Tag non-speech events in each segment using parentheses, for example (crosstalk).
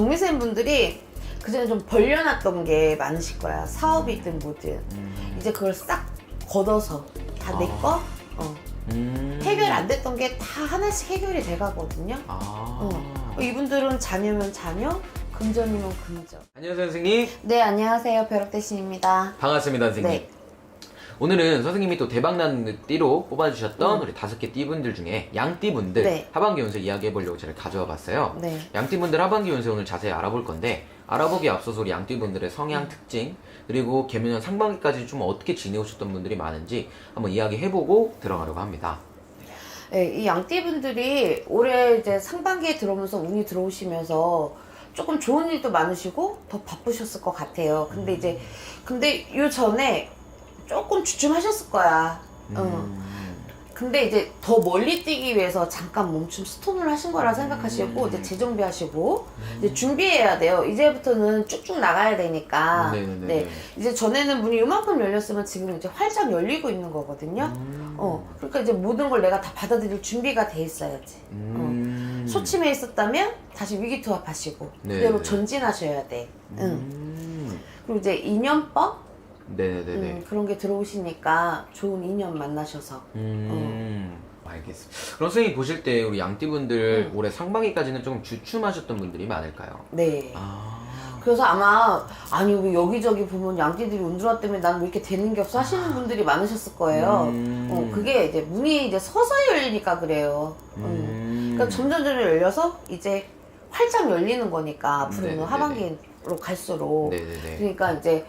정미생 분들이 그전에 좀 벌려놨던 게 많으실 거야. 사업이든 뭐든. 음. 이제 그걸 싹 걷어서 다 내 아. 거? 어. 음. 해결 안 됐던 게 다 하나씩 해결이 돼 가거든요. 아. 어. 이분들은 자녀면 자녀, 금전이면 금전. 안녕하세요 선생님. 네, 안녕하세요. 벼락대신입니다. 반갑습니다 선생님. 네. 오늘은 선생님이 또 대박난 띠로 뽑아주셨던 우리 다섯 개 띠분들 중에 양띠분들 음. 네. 하반기 운세 이야기해보려고 제가 가져와 봤어요. 네. 양띠분들 하반기 운세 오늘 자세히 알아볼 건데 알아보기 앞서서 우리 양띠분들의 성향 음. 특징 그리고 개묘년 상반기까지 좀 어떻게 지내오셨던 분들이 많은지 한번 이야기해보고 들어가려고 합니다. 네, 이 양띠분들이 올해 이제 상반기에 들어오면서 운이 들어오시면서 조금 좋은 일도 많으시고 더 바쁘셨을 것 같아요. 근데 이제 근데 요 전에 조금 주춤하셨을 거야. 어. 음. 근데 이제 더 멀리 뛰기 위해서 잠깐 멈춤 스톱을 하신 거라 생각하시고 음. 이제 재정비하시고 이제 준비해야 돼요. 이제부터는 쭉쭉 나가야 되니까. 네네네. 네. 이제 전에는 문이 이만큼 열렸으면 지금 이제 활짝 열리고 있는 거거든요. 음. 어, 그러니까 이제 모든 걸 내가 다 받아들일 준비가 돼 있어야지. 음. 소침해 있었다면 다시 위기투합하시고 네, 그대로 네. 전진하셔야 돼. 응. 음. 그리고 이제 인연법 네네네. 음, 그런 게 들어오시니까 좋은 인연 만나셔서 음. 알겠습니다. 그럼 선생님 보실 때 우리 양띠분들 음. 올해 상반기까지는 조금 주춤하셨던 분들이 많을까요? 네. 아. 그래서 아마 아니 왜 여기저기 보면 양띠들이 운 들어왔 때문에 난 왜 이렇게 되는 게 없어 하시는 분들이 많으셨을 거예요. 아. 음. 어, 그게 이제 문이 이제 서서히 열리니까 그래요. 음. 음. 그러니까 점점 점점 열려서 이제 활짝 열리는 거니까 앞으로는 네네네. 하반기로 갈수록 네네네. 그러니까 이제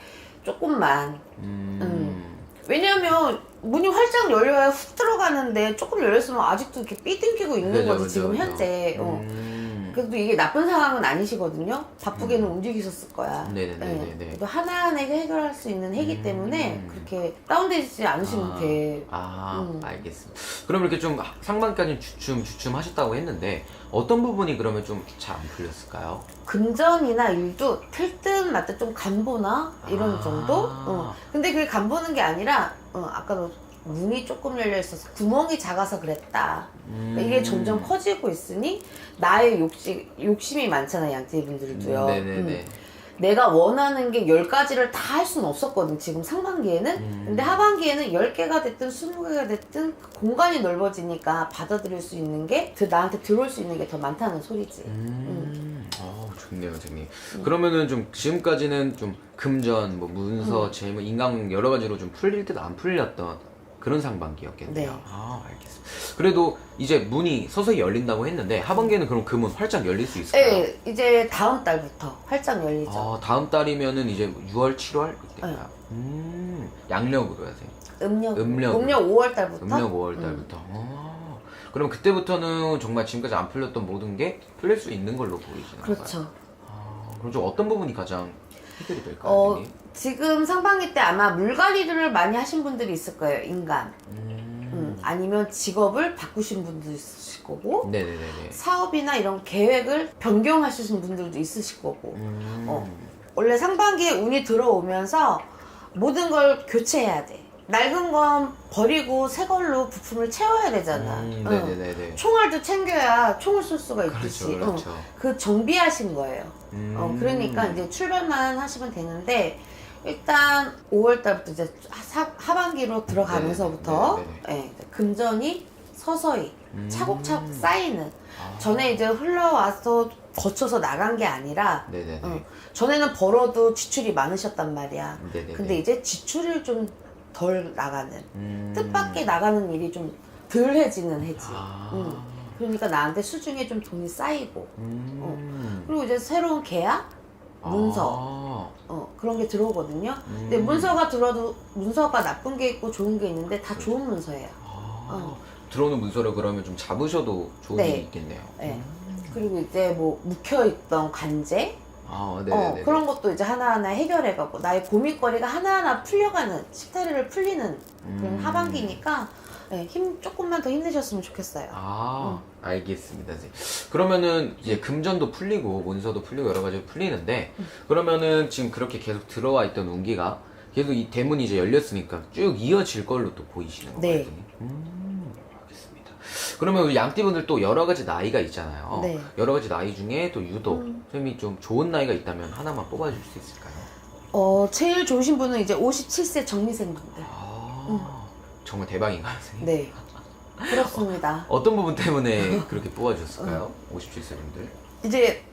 조금만 음. 왜냐하면 문이 활짝 열려야 훅 들어가는데 조금 열렸으면 아직도 이렇게 삐뚤기고 있는 그죠, 거지 그죠, 지금 그죠. 현재. 어. 음. 그래도 이게 나쁜 상황은 아니시거든요. 바쁘게는 움직이셨을 거야. 네네네네네. 네. 그래도 하나하나 해결할 수 있는 해기 음. 때문에 그렇게 다운되지 않으시면 아, 돼. 아, 음. 알겠습니다. 그럼 이렇게 좀 상반기까지는 주춤, 주춤 하셨다고 했는데, 어떤 부분이 그러면 좀 잘 안 풀렸을까요? 금전이나 일도 틀듯 맞듯 좀 간보나 이런 아. 정도? 어. 근데 그게 간보는 게 아니라 어, 아까도 문이 조금 열려 있어서 구멍이 작아서 그랬다. 그러니까 이게 음. 점점 커지고 있으니 나의 욕심 욕심이 많잖아 양띠 분들도요. 네네네. 음. 내가 원하는 게 10가지를 다 할 수는 없었거든 지금 상반기에는 음. 근데 하반기에는 10개가 됐든 20개가 됐든 그 공간이 넓어지니까 받아들일 수 있는 게 그 나한테 들어올 수 있는 게 더 많다는 소리지 음. 어, 좋네요, 선생님. 그러면은 좀 지금까지는 좀 금전, 뭐 문서, 음. 재물, 인강 여러 가지로 좀 풀릴 듯 안 풀렸던 그런 상반기였겠네요. 네. 아, 알겠습니다. 그래도 이제 문이 서서히 열린다고 했는데 하반기에는 그럼 그 문 활짝 열릴 수 있을까요? 네, 이제 다음 달부터 활짝 열리죠 아, 다음 달이면은 이제 6월, 7월 이때인가요? 네. 음, 양력으로 하세요. 음력 음력. 음력 5월 달부터 음력 5월 달부터. 아, 그럼 그때부터는 정말 지금까지 안 풀렸던 모든 게 풀릴 수 있는 걸로 보이시는 건가요? 그렇죠 아, 그럼 좀 어떤 부분이 가장 해결이 될까요? 어, 선생님? 지금 상반기 때 아마 물갈이를 많이 하신 분들이 있을 거예요 인간 음. 음, 아니면 직업을 바꾸신 분도 있으실 거고 네네네네. 사업이나 이런 계획을 변경하시는 분들도 있으실 거고 음. 어. 원래 상반기에 운이 들어오면서 모든 걸 교체해야 돼 낡은 건 버리고 새 걸로 부품을 채워야 되잖아 음, 어. 네네네네. 총알도 챙겨야 총을 쏠 수가 있듯이 그렇죠, 그렇죠. 어. 그 정비하신 거예요 음. 어, 그러니까 이제 출발만 하시면 되는데 일단 5월 달부터 이제 하, 하반기로 들어가면서부터 네, 예, 금전이 서서히 음. 차곡차곡 쌓이는 아. 전에 이제 흘러와서 거쳐서 나간 게 아니라 네네네. 어, 전에는 벌어도 지출이 많으셨단 말이야. 네네네. 근데 이제 지출을 좀 덜 나가는 음. 뜻밖의 나가는 일이 좀 덜해지는 해지. 아. 음. 그러니까 나한테 수중에 좀 돈이 쌓이고 음. 그리고 이제 새로운 계약, 문서 아. 어, 그런 게 들어오거든요. 근데 음. 문서가 들어도 문서가 나쁜 게 있고 좋은 게 있는데 다 좋은 문서예요. 아. 어. 들어오는 문서를 그러면 좀 잡으셔도 좋은 네. 일이 있겠네요. 네. 그리고 이제 뭐 묵혀있던 관제, 아, 어. 그런 것도 이제 하나하나 해결해가고 나의 고민거리가 하나하나 풀려가는 식타리를 풀리는 그런 음. 하반기니까 네, 힘 조금만 더 힘내셨으면 좋겠어요. 아, 알겠습니다. 선생님. 그러면은 이제 금전도 풀리고 문서도 풀리고 여러 가지 풀리는데 음. 그러면은 지금 그렇게 계속 들어와 있던 운기가 계속 이 대문이 이제 열렸으니까 쭉 이어질 걸로 또 보이시는 거예요. 네. 선생님? 음. 그러면 우리 양띠분들 또 여러 가지 나이가 있잖아요. 네. 여러 가지 나이 중에 또 유독 음. 선생님이 좀 좋은 나이가 있다면 하나만 뽑아줄 수 있을까요? 어, 제일 좋으신 분은 이제 57세 정미생분들. 아, 정말 대박인가요, 선생님? 네. 그렇습니다. (laughs) 어떤 부분 때문에 그렇게 뽑아주셨을까요? 57세 분들. 이제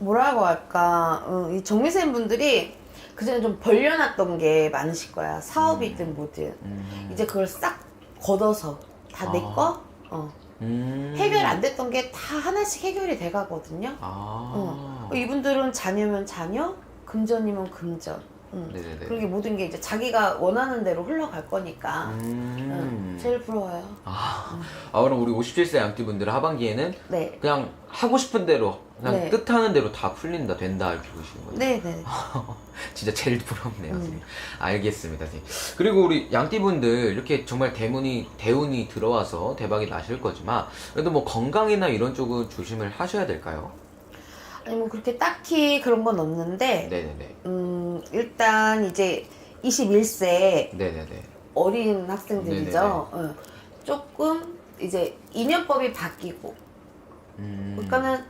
뭐라고 할까, 어, 이 정미생 분들이 그전에 좀 벌려놨던 게 많으실 거야. 사업이든 뭐든. 음. 이제 그걸 싹 걷어서 다내 아. 거? 어. 음. 해결 안 됐던 게 다 하나씩 해결이 돼 가거든요. 아. 어. 이분들은 자녀면 자녀, 금전이면 금전. 음. 네네네. 그리고 모든 게 이제 자기가 원하는 대로 흘러갈 거니까. 음. 응, 제일 부러워요. 아, 아, 그럼 우리 57세 양띠분들 하반기에는 네. 그냥 하고 싶은 대로, 그냥 네. 뜻하는 대로 다 풀린다, 된다, 이렇게 보시는 거예요. 네 네. (laughs) 진짜 제일 부럽네요, 음. 선생님. 알겠습니다, 선생님. 그리고 우리 양띠분들 이렇게 정말 대문이, 대운이 들어와서 대박이 나실 거지만, 그래도 뭐 건강이나 이런 쪽은 조심을 하셔야 될까요? 아니 뭐 그렇게 딱히 그런 건 없는데, 네네네. 음, 일단 이제 21세 네네네. 어린 학생들이죠. 어, 조금 이제 인연법이 바뀌고, 음. 그러니까는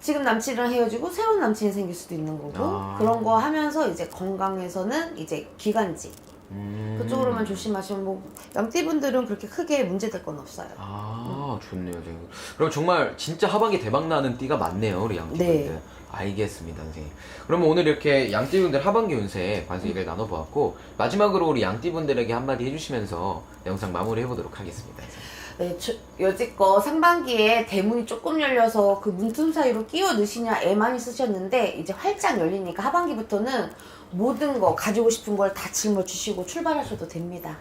지금 남친이랑 헤어지고 새로운 남친이 생길 수도 있는 거고 아. 그런 거 하면서 이제 건강에서는 이제 기관지 음. 그쪽으로만 조심하시면 뭐 양띠분들은 그렇게 크게 문제될 건 없어요. 아, 좋네요, 선생님. 그럼 정말 진짜 하반기 대박 나는 띠가 많네요, 우리 양띠분들. 네. 알겠습니다, 선생님. 그러면 오늘 이렇게 양띠분들 하반기 운세 관세 얘기를 나눠보았고, 마지막으로 우리 양띠분들에게 한마디 해주시면서 영상 마무리 해보도록 하겠습니다. 선생님. 네, 저- 여지껏 상반기에 대문이 조금 열려서 그 문틈 사이로 끼워 넣으시냐 애 많이 쓰셨는데 이제 활짝 열리니까 하반기부터는 모든 거 가지고 싶은 걸 다 짊어주시고 출발하셔도 됩니다.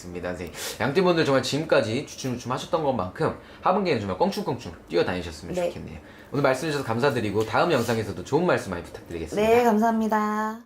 알겠습니다, 선생님. 양띠분들 정말 지금까지 주춤주춤 하셨던 것만큼 하반기에는 정말 껑충껑충 뛰어다니셨으면 네. 좋겠네요. 오늘 말씀 주셔서 감사드리고 다음 영상에서도 좋은 말씀 많이 부탁드리겠습니다. 네, 감사합니다.